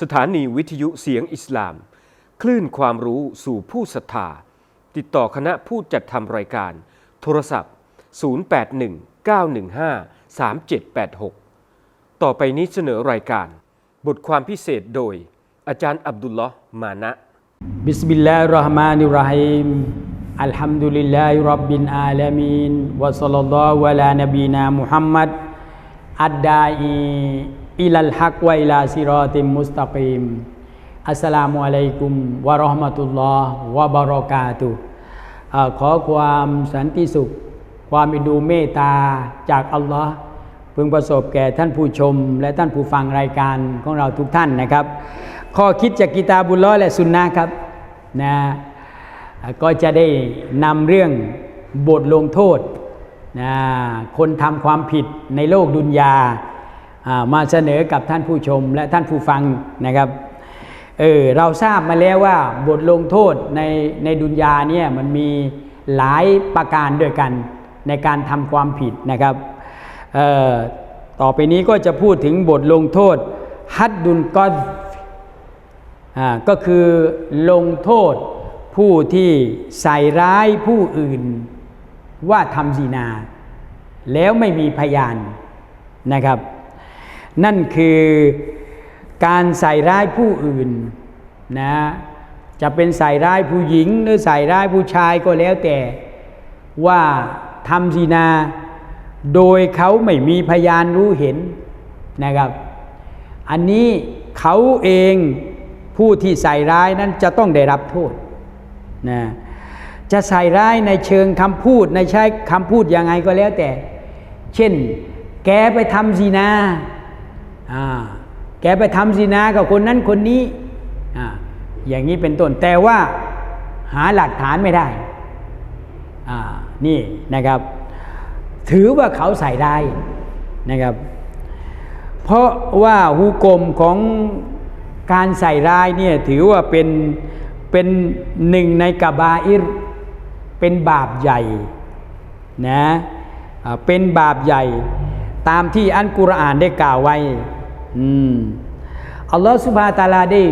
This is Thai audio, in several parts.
สถานีวิทยุเสียงอิสลาม คลื่นความรู้สู่ผู้ศรัทธา ติดต่อคณะผู้จัดทำรายการ โทรศัพท์ 0819153786 ต่อไปนี้เสนอรายการ บทความพิเศษโดย อาจารย์อับดุลลอฮ์มานะบิสมิลลาฮิรราะห์มานิรราะฮีมอัลฮัมดุลิลลาฮิรับบิลอาลามีนวะศ็อลลัลลอฮุอะลานบีนามุฮัมมัดอัดดาอี อิลัลฮักวะอิลาซิรอติมมุสตะกีมอัสสลามุอะลัยกุมวะราะห์มะตุลลอฮ์วะบะเราะกาตุขอความสันติสุข ความอิดูเมตตาจากอัลลอฮ์พึงประสบแก่ท่านผู้ชม และท่านผู้ฟังรายการของเราทุกท่านนะครับ ข้อคิดจากกิตาบุลล้อและสุนนะครับนะก็จะได้นำเรื่องบทลงโทษนะคนทำความผิดในโลกดุนยา มาเสนอกับท่านผู้ชมและท่านผู้ฟังนะครับเออเราทราบมาแล้วว่าบทลงโทษในในดุนยาเนี่ยมันมีหลายประการด้วยกันในการทำความผิดนะครับเอ่อต่อไปนี้ก็จะพูดถึงบทลงโทษฮัดดุนกอดอ่าก็คือลงโทษผู้ที่ใส่ร้ายผู้อื่นว่าทำซีนา แล้วไม่มีพยานนะครับ นั่นคือการใส่ร้ายผู้อื่นนะจะเป็นใส่ร้ายผู้หญิงหรือใส่ร้ายผู้ชายก็แล้วแต่ว่าทำซีนา โดยเขาไม่มีพยานรู้เห็นนะครับ อันนี้เขาเองผู้ที่ใส่ร้ายนั้นจะต้องได้รับโทษนะจะใส่ร้ายในเชิงคำพูดในใช้คำพูดยังไงก็แล้วแต่ เช่น แกไปทำซีนาอ่า แกไปทำซีนากับคนนั้นคนนี้ออย่างนี้เป็นต้นแต่ว่าหาหลักฐานไม่ได้นี่นะครับ ถือว่าเขาใส่ร้นะครับ เพราะว่าหุกลมของการใส่ร้ายเนี่ยถือว่าเป็นเป็นหนึ่งในกบาอิรเป็นบาปใหญ่นะเป็นบาปใหญ่ ตามที่อันกุรอานได้กล่าวไว้ อืมอัลลอฮฺสุบฮาตาลาได้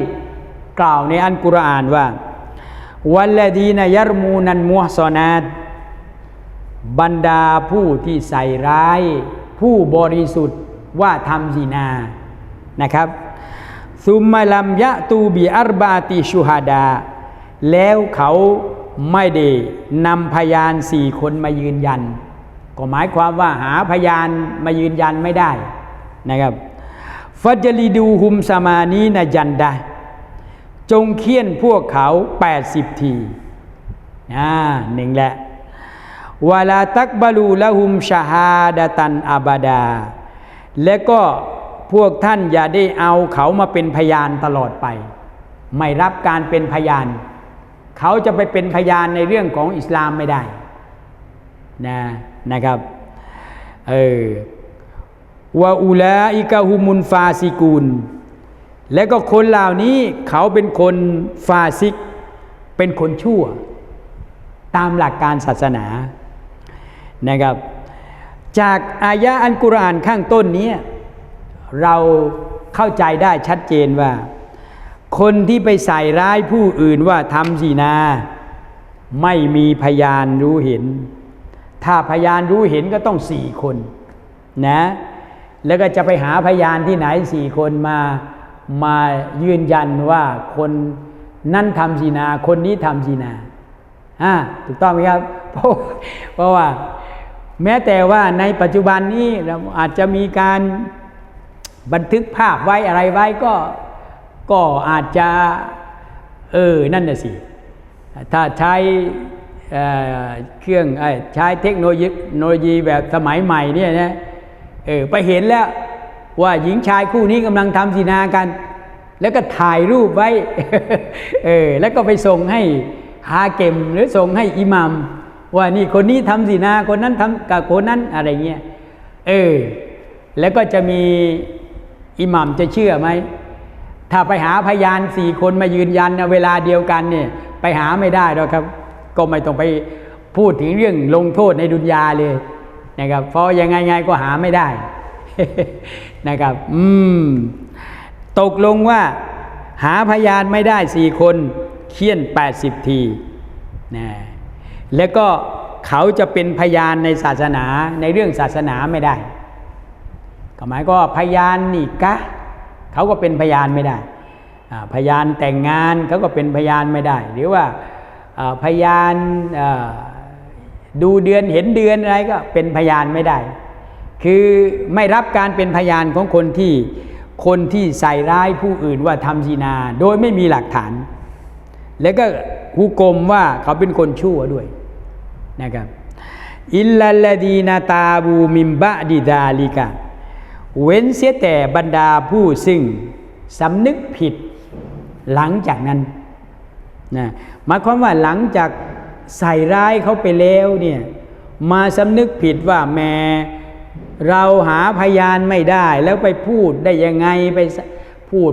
กล่าวในอันกุรอานว่าวัลลดีนยรมูนันมุฮซอนาตบรรดาผู้ที่ใส่ร้าย ผู้บริสุทธิ์ว่าทำซีนานะครับซุมมาลัมยะตูบีอัรบาติชูฮาดา แล้วเขาไม่ได้นำพยานสี่คนมายืนยัน ก็หมายความว่าหาพยานมายืนยันไม่ได้นะครับ ฟัจลิดูฮุมสมานีนายันดาจงเคี่ยนพวกเขา 80 ทีอ่าหนึ่งแหละวาลาตักบาลูละหุมชาฮาดตันอาบาดา และก็พวกท่านอย่าได้เอาเขามาเป็นพยานตลอดไป ไม่รับการเป็นพยาน เขาจะไปเป็นพยานในเรื่องของอิสลามไม่ได้นะนะครับเออ วาอูลาอิกะฮุมุนฟาซิกูล และก็คนเหล่านี้เขาเป็นคนฟาซิก เป็นคนชั่ว ตามหลักการศาสนานะครับ จากอายะอันกุรอานข้างต้นนี้เราเข้าใจได้ชัดเจนว่า คนที่ไปใส่ร้ายผู้อื่นว่าทำสีนา ไม่มีพยานรู้เห็น ถ้าพยานรู้เห็นก็ต้องสี่คนนะ แล้วก็จะไปหาพยานที่ไหนสี่คนมามายืนยันว่าคนนั่นทำสีนา คนนี้ทำสีนาอ่าถูกต้องไหมครับ เพราะเพราะว่า แม้แต่ว่าในปัจจุบันนี้เราอาจจะมีการบันทึกภาพไว้อะไรไว้ก็ก็อาจจะเออนั่นน่ะสิ ถ้าใช้เเครื่องใช้เทคโนโลยีโนโลยีแบบสมัยใหม่เนี่ยนะ เออไปเห็นแล้วว่าหญิงชายคู่นี้กำลังทำสีนากัน แล้วก็ถ่ายรูปไว้เออแล้วก็ไปส่งให้ฮาเกมหรือส่งให้อิหมัมว่านี่คนนี้ทำสีนาคนนั้นทำกับคนนั้นอะไรเงี้ยเออแล้วก็จะมีอิหมัมจะเชื่อไหมถ้าไปหาพยานสี่คนมายืนยันเวลาเดียวกันเนี่ยไปหาไม่ได้หรอกครับ ก็ไม่ต้องไปพูดถึงเรื่องลงโทษในดุนยาเลย นะครับเพราะยังไงไงก็หาไม่ได้นะครับอืมตกลงว่าหาพยานไม่ได้สี่คนเคี่ยน 80 ทีนะแล้วก็เขาจะเป็นพยานในศาสนาในเรื่องศาสนาไม่ได้ก็หมายก็พยานนี่กะเขาก็เป็นพยานไม่ได้พยานแต่งงานเขาก็เป็นพยานไม่ได้ หรือว่าพยานอ ดูเดือนเห็นเดือนอะไรก็เป็นพยานไม่ได้ คือไม่รับการเป็นพยานของคนที่คนที่ใส่ร้ายผู้อื่นว่าทำซีนา โดยไม่มีหลักฐาน แล้วก็หุกมว่าเขาเป็นคนชั่วด้วยนะครับอิลลัลดีนาตาบูมิมบะดิดาลิกาเว้นเสียแต่บรรดาผู้ซึ่งสำนึกผิดหลังจากนั้นนะหมายความว่าหลังจาก ใส่ร้ายเขาไปแล้วเนี่ยมาสำนึกผิดว่าแม่เราหาพยานไม่ได้ แล้วไปพูดได้ยังไงไปพูด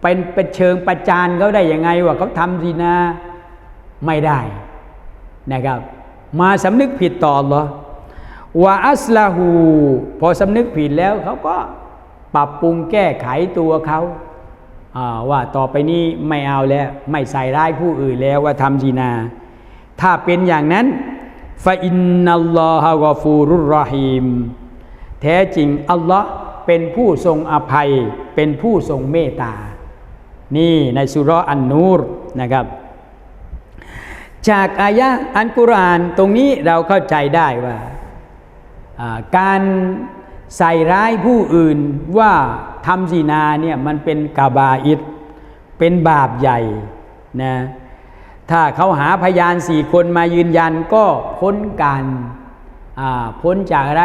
เป็นเป็นเชิงประจานเขาได้ยังไงว่าเขาทำดีนาไม่ได้นะครับ มาสำนึกผิดต่อเหรอว่าอัสลาหูพอสำนึกผิดแล้วเขาก็ปรับปรุงแก้ไขตัวเขาว่าต่อไปนี้ไม่เอาแล้ว ไม่ใส่ร้ายผู้อื่นแล้วว่าทำดีนา ถ้าเป็นอย่างนั้นฟาอินนัลลอฮะกอฟูรุรอฮีมแท้จริงอัลลอฮ์เป็นผู้ทรงอภัย เป็นผู้ทรงเมตตา นี่ในสุรอันนูรนะครับ จากอายะอันกุรานตรงนี้เราเข้าใจได้ว่า การใส่ร้ายผู้อื่นว่าทำซีนาเนี่ยมันเป็นกาบาอิดเป็นบาปใหญ่นะ ถ้าเขาหาพยานสี่คนมายืนยันก็พ้นการพ้นจากอะไร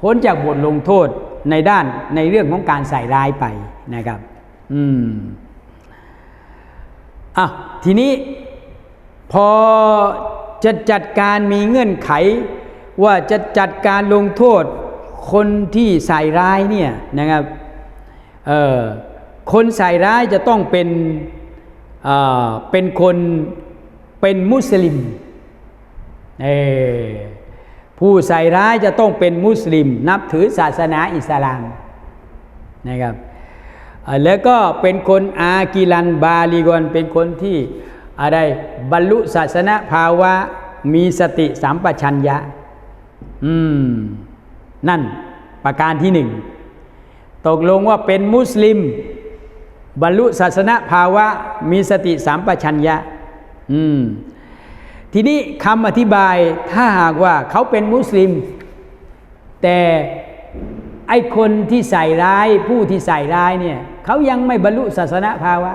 พ้นจากบทลงโทษในด้านในเรื่องของการใส่ร้ายไปนะครับ อืมอะทีนี้พอจะจัดการมีเงื่อนไข ว่าจะจัดการลงโทษคนที่ใส่ร้ายเนี่ยนะครับเออคนใส่ร้ายจะต้องเป็น เป็นคนเป็นมุสลิมผู้ใส่ร้ายจะต้องเป็นมุสลิม นับถือศาสนาอิสลามนะครับแล้วก็เป็นคนอากิลันบาลีกอนเป็นคนที่อะไรบรรลุศาสนาภาวะมีสติสัมปชัญญะอืมนั่นประการที่หนึ่ง ตกลงว่าเป็นมุสลิม บรรลุศาสนาภาวะมีสติสัมปชัญญะอืมทีนี้คำอธิบายถ้าหากว่าเขาเป็นมุสลิม แต่ไอคนที่ใส่ร้ายผู้ที่ใส่ร้ายเนี่ยเขายังไม่บรรลุศาสนาภาวะ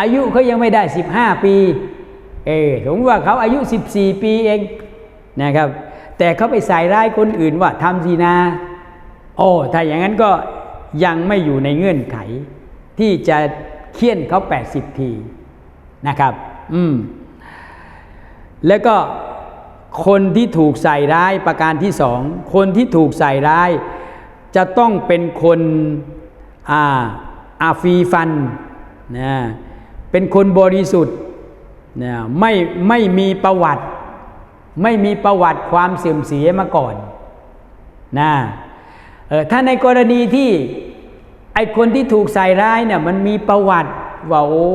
อายุเขายังไม่ได้ 15 ปีเออสมมติว่าเขาอายุ 14 ปีเองนะครับ แต่เขาไปใส่ร้ายคนอื่นว่าทำซีนา โอ้ถ้าอย่างนั้นก็ยังไม่อยู่ในเงื่อนไข ที่จะเคี่ยนเขา 80 ทีนะครับ อืม แล้วก็คนที่ถูกใส่ร้ายประการที่สอง คนที่ถูกใส่ร้าย จะต้องเป็นคนอาอาฟีฟันนะเป็นคนบริสุทธิ์นะไม่ไม่มีประวัติ ไม่มีประวัติความเสื่อมเสียมาก่อนนะเออถ้าในกรณีที่ อคนที่ถูกใส่ร้ายเนี่ยมันมีประวัติว่าโอ้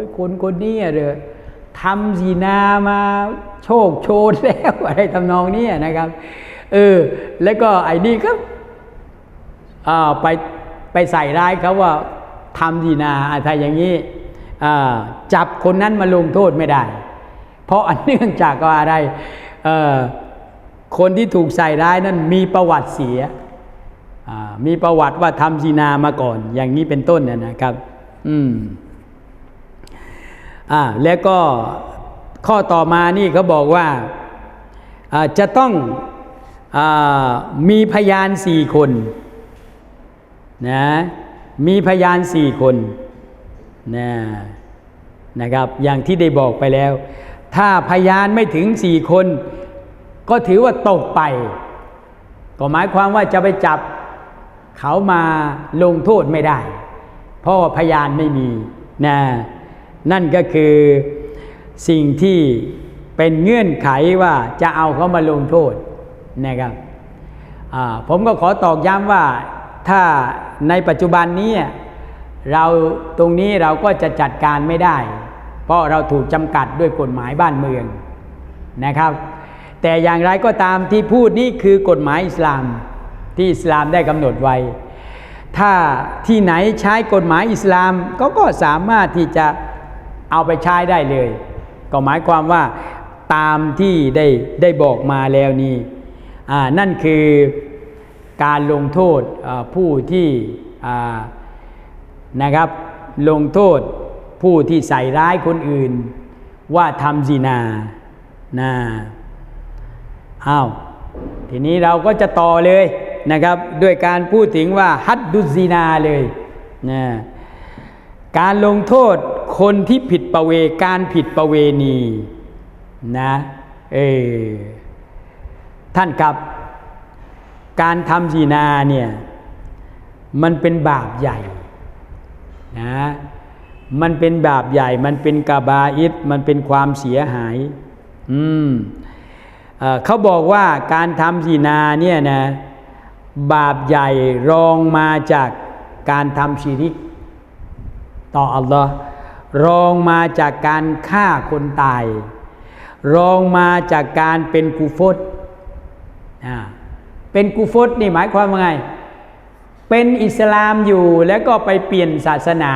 ยคนคนนี้เลยทำสีนามาโชคโชนแล้วอะไรทำนองนี้นะครับเออแล้วก็ไอ้นี่ก็ไปไปใส่ร้ายเขาว่าทำดีนาอะไรอย่างนี้จับคนนั้นมาลงโทษไม่ได้ เพราะอันเนื่องจากว่าอะไรคนที่ถูกใส่ร้ายนั้นมีประวัติเสีย มีประวัติว่าทำซีนามาก่อน อย่างนี้เป็นต้นนะครับ อืมอ่าแล้วก็ข้อต่อมานี่เขาบอกว่าจะต้องอมีพยานสี่คนนะมีพยานสี่คนนะนะครับ อย่างที่ได้บอกไปแล้ว ถ้าพยานไม่ถึงสี่คน ก็ถือว่าตกไป ก็หมายความว่าจะไปจับ เขามาลงโทษไม่ได้ เพราะพยานไม่มีนะนั่นก็คือสิ่งที่เป็นเงื่อนไขว่าจะเอาเขามาลงโทษนะครับผมก็ขอตอกย้ำว่าถ้าในปัจจุบันนี้เราตรงนี้เราก็จะจัดการไม่ได้ เพราะเราถูกจำกัดด้วยกฎหมายบ้านเมืองนะครับ แต่อย่างไรก็ตามที่พูดนี่คือกฎหมายอิสลาม ที่อิสลามได้กำหนดไว้ ถ้าที่ไหนใช้กฎหมายอิสลามก็ก็สามารถที่จะเอาไปใช้ได้เลย ก็หมายความว่าตามที่ได้ได้บอกมาแล้วนี่นั่นคือการลงโทษผู้ที่นะครับลงโทษผู้ที่ใส่ร้ายคนอื่น ว่าทำซีนานะอ้าวทีนี้เราก็จะต่อเลย นะครับด้วยการพูดถึงว่าฮัดดุซีนาเลยนะการลงโทษคนที่ผิดประเวการผิดประเวณีนะเออท่านครับ การทำซีนาเนี่ยมันเป็นบาปใหญ่นะมันเป็นบาปใหญ่ มันเป็นกาบาอิดมันเป็นความเสียหาย อืมเอเขาบอกว่าการทำซีนาเนี่ยนะ บาปใหญ่รองมาจากการทำชีริก ต่ออัลลอฮ์รองมาจากการฆ่าคนตาย รองมาจากการเป็นกูฟตอ่าเป็นกูฟตนี่หมายความว่าไง เป็นอิสลามอยู่แล้วก็ไปเปลี่ยนศาสนา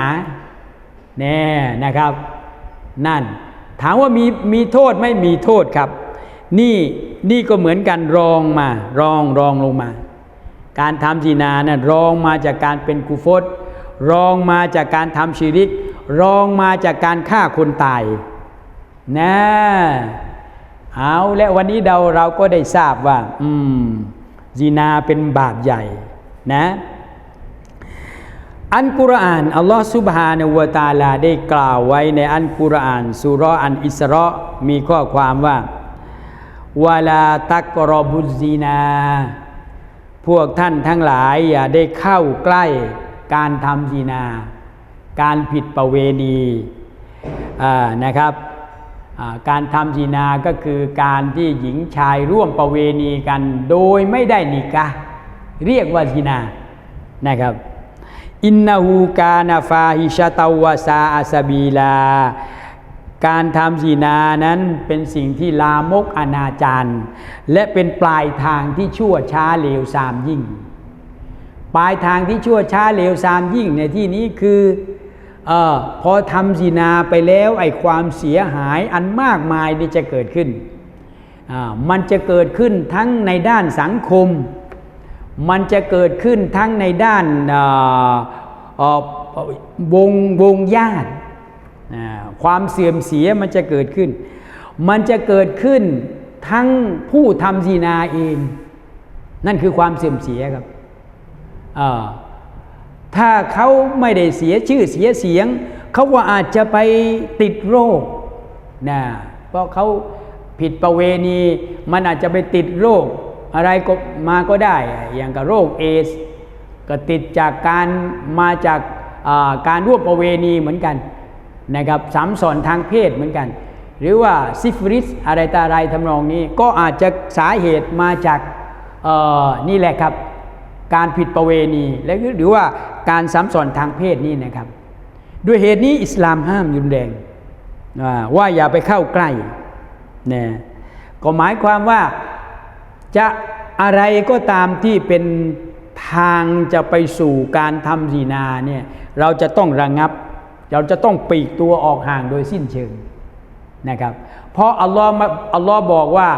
แน่นะครับ นั่น ถามว่ามีมีโทษไม่มีโทษครับ นี่นี่ก็เหมือนกันรองมารองรองลงมา การทำจีนานะ่ะรองมาจากการเป็นกุฟตรองมาจากการทำชีริก รองมาจากการฆ่าคนตายนะเอาและวันนี้เราเราก็ได้ทราบว่า อืมจีนาเป็นบาปใหญ่นะ อันกุรอานอัลลอฮ์ซุบฮานะฮูวตาลาได้กล่าวไว้ในอันกุรอานสุราะห์อันอิสระมีข้อความว่าวาลาตักรอบุซีนา พวกท่านทั้งหลายอย่าได้เข้าใกล้การทำซีนา การผิดประเวณีนะครับการทำซีนาก็คือการที่หญิงชายร่วมประเวณีกันโดยไม่ได้นิกะ เรียกว่าซีนานะครับอินนาหูกานาฟาฮิชาตาวาซาอาซาบีลา การทำสีนานั้นเป็นสิ่งที่ลามกอนาจารและเป็นปลายทางที่ชั่วช้าเลวทรามยิ่ง ปลายทางที่ชั่วช้าเลวทรามยิ่งในที่นี้คือออพอทำสีนาไปแล้วไอ้ความเสียหายอันมากมายนี่จะเกิดขึ้น มันจะเกิดขึ้นทั้งในด้านสังคม มันจะเกิดขึ้นทั้งในด้านวงวงญาติ ความเสื่อมเสียมันจะเกิดขึ้น มันจะเกิดขึ้นทั้งผู้ทำซีนาเอง นั่นคือความเสื่อมเสียครับถ้าเขาไม่ได้เสียชื่อเสียเสียง เขาว่าอาจจะไปติดโรคนะเพราะเขาผิดประเวณี มันอาจจะไปติดโรค อะไรก็มาก็ได้ อย่างกับโรคเอส ก็ติดจากการมาจากาการร่วมประเวณีเหมือนกัน นะครับสามสอนทางเพศเหมือนกัน หรือว่าซิฟิลิสอะไรตาอะไรทำนองนี้ก็อาจจะสาเหตุมาจากนี่แหละครับ การผิดประเวณีและหรือว่าการซ้ำสอนทางเพศนี่นะครับ ด้วยเหตุนี้อิสลามห้ามยุนแรงว่าอย่าไปเข้าใกล้นะก็หมายความว่าจะอะไรก็ตามที่เป็นทางจะไปสู่การทำซีนาเนี่ยเราจะต้องระงงับ เราจะต้องปีกตัวออกห่างโดยสิ้นเชิงนะครับ เพราะอัลลอฮ์อัลลอฮ์บอกว่า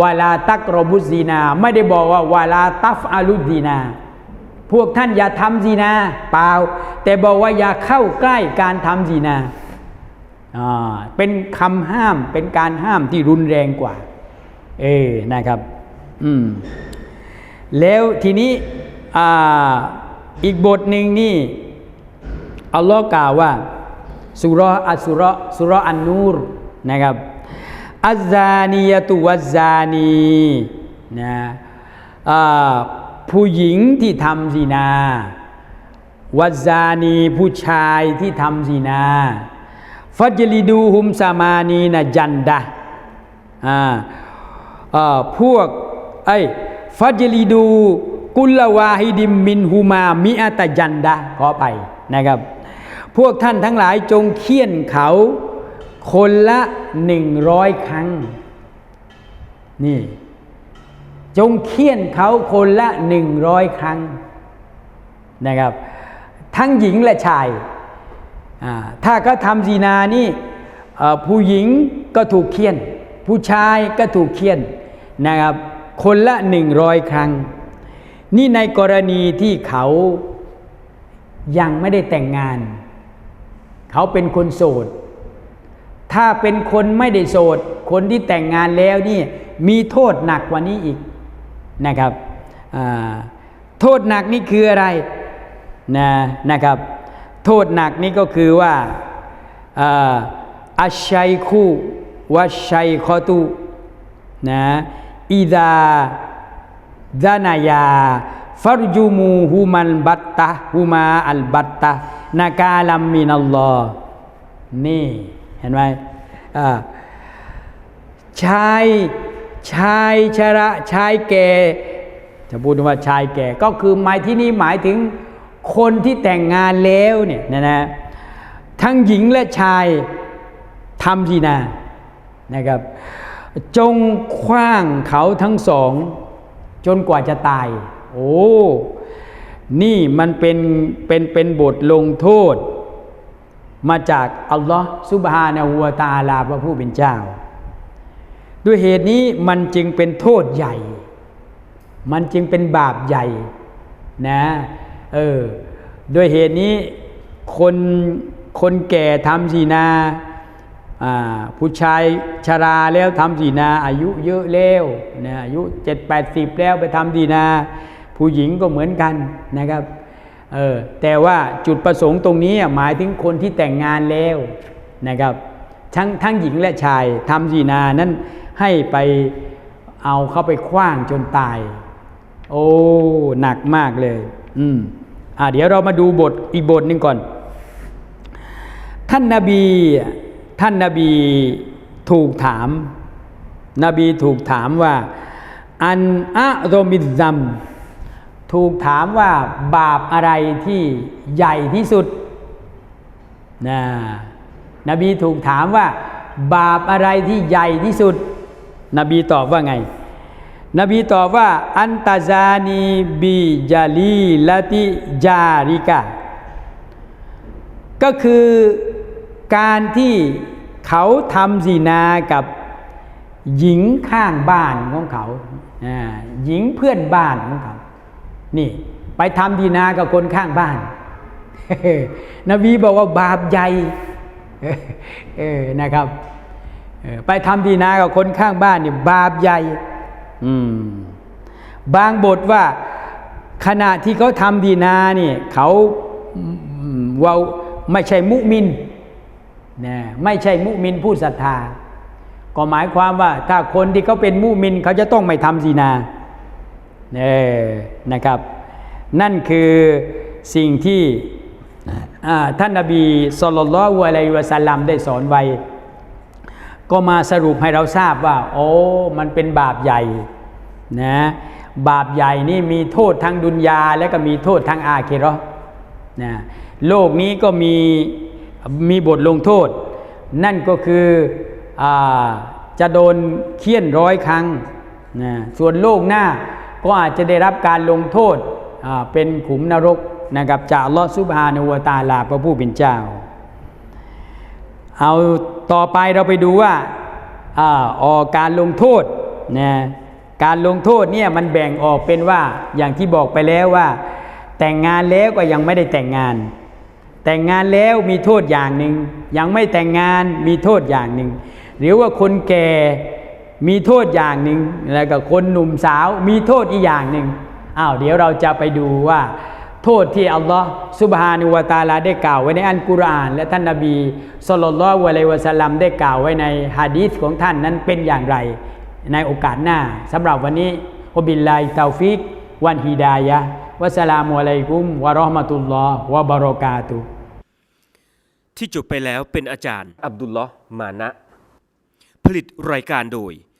วาลาตักรบุซีนา ไม่ได้บอกว่าวาลาตัฟอาลุซีนา พวกท่านอย่าทำซีนาเปล่า แต่บอกว่าอย่าเข้าใกล้การทำซีนาเป็นคำห้ามเป็นการห้ามที่รุนแรงกว่า เออนะครับ อืม แล้วทีนี้ออีกบทหนึ่งนี่ อัลลอฮ์กล่าวว่าสุรอัสุรสุรอันนูรนะครับอัซซานียตุวัซซานีนะผู้หญิงที่ทำซีนาวัซซานีผู้ชายที่ทำซีนาฟัจลิดูฮุมสามานีนะจันดะอ่าพวกไอ้ฟัจลิดูกุลวาฮิดิมมินฮูมามิอาตจันดะขอไปนะครับ พวกท่านทั้งหลายจงเคี่ยนเขาคนละหนึ่งร้อยครั้ง นี่ จงเคี่ยนเขาคนละหนึ่งร้อยครั้งนะครับ ทั้งหญิงและชาย ถ้าเขาทำซีนานี่ผู้หญิงก็ถูกเคี่ยน ผู้ชายก็ถูกเคี่ยนนะครับ คนละหนึ่งร้อยครั้ง นี่ในกรณีที่เขายังไม่ได้แต่งงาน เขาเป็นคนโสด ถ้าเป็นคนไม่ได้โสด คนที่แต่งงานแล้วนี่มีโทษหนักกว่านี้อีกนะครับโทษหนักนี่คืออะไรนะนะครับ โทษหนักนี่ก็คือว่าอัชัยคู่วัชัยคอตุนะอิดาดานายาฟัรจูมูฮุมันบัตตะฮุมาอัลบัตตะ นากาลัมมินัลลอนี่เห็นไหมชายชายชระชายแก่จะพูดว่าชายแก่ก็คือหมายที่นี่หมายถึงคนที่แต่งงานแล้วเนี่ยนะนะทั้งหญิงและชายทำทีนานะครับ จงคว้างเขาทั้งสอง จนกว่าจะตาย โอ้ นี่มันเป็นเป็นเป็นบทลงโทษ มาจากอัลลอฮ์ซุบฮานะฮูวตาลาพระผู้เป็นเจ้า ด้วยเหตุนี้มันจึงเป็นโทษใหญ่ มันจึงเป็นบาปใหญ่นะเออด้วยเหตุนี้คนคนแก่ทำสีนาผู้ชายชราแล้วทำสีนา อายุเยอะแล้วนะอายุเจ็ดแปดสิบแล้วไปทำสีนา ผู้หญิงก็เหมือนกันนะครับเออแต่ว่าจุดประสงค์ตรงนี้หมายถึงคนที่แต่งงานแล้วนะครับทั้งทั้งหญิงและชายทำสีนานั้นให้ไปเอาเข้าไปคว้างจนตาย โอ้หนักมากเลย อืมอ่าเดี๋ยวเรามาดูบทอีกบทหนึ่งก่อน ท่านนาบีท่านนาบีถูกถาม นบีถูกถามว่า อันอะโรมิซัม ถูกถามว่าบาปอะไรที่ใหญ่ที่สุดนะนบีถูกถามว่า บาปอะไรที่ใหญ่ที่สุด นบีตอบว่าไง นบีตอบว่า อันตาซานีบีจาลีลาติจาริกาก็คือการที่เขาทำสีนากับหญิงข้างบ้านของเขาหญิงเพื่อนบ้านของเขา นี่ ไปทำดีนากับคนข้างบ้าน นบีบอกว่าบาปใหญ่เออนะครับไปทำดีนากับคนข้างบ้านนี่บาปใหญ่อืมบางบทว่าขณะที่เขาทำดีนาเนี่ยเขาว่าไม่ใช่มุมินนะไม่ใช่มุมินผู้ศรัทธา ก็หมายความว่าถ้าคนที่เขาเป็นมุมินเขาจะต้องไม่ทำซีนา เออนะครับ นั่นคือสิ่งที่ท่านนบีสุลต่านละฮ์อะลัยวะสัลลัมได้สอนไว้ ก็มาสรุปให้เราทราบว่า โอ้มันเป็นบาปใหญ่นะบาปใหญ่นี่มีโทษทางดุนยาและก็มีโทษทางอาเคราะห์นะโลกนี้ก็มีมีบทลงโทษ นั่นก็คืออจะโดนเคี่ยนร้อยครั้งนะส่วนโลกหน้า ก็อาจจะได้รับการลงโทษเป็นขุมนรกนะครับจากลอฮ์ซุบฮานวตาลาพระผู้เป็นเจ้า เอาต่อไปเราไปดูว่าอออกการลงโทษนะการลงโทษเนี่ยมันแบ่งออกเป็นว่าอย่างที่บอกไปแล้วว่า แต่งงานแล้วก็ยังไม่ได้แต่งงาน แต่งงานแล้วมีโทษอย่างหนึ่งยังไม่แต่งงานมีโทษอย่างหนึ่งหรือว่าคนแก่ มีโทษอย่างหนึ่งแล้วก็คนหนุ่มสาวมีโทษอีกอย่างหนึ่งอ้าวเดี๋ยวเราจะไปดูว่า โทษที่อัลลอฮ์ซุบฮานุวะตาลาได้กล่าวไว้ในอันกุรอาน และท่านนบีสุลต่านละฮ์อะลัยวะสัลลัมได้กล่าวไว้ในฮะดีษของท่านนั้นเป็นอย่างไร ในโอกาสหน้าสำหรับวันนี้อับิลลาฮิตาฟิกวันฮิดายะห์วะสสลามุอะลัยกุมวะเราะห์มะตุลลอฮ์วะบะเราะกาตุฮ์ที่จบไปแล้วเป็นอาจารย์ อับดุลลอฮ์มานะ ผลิตรายการโดย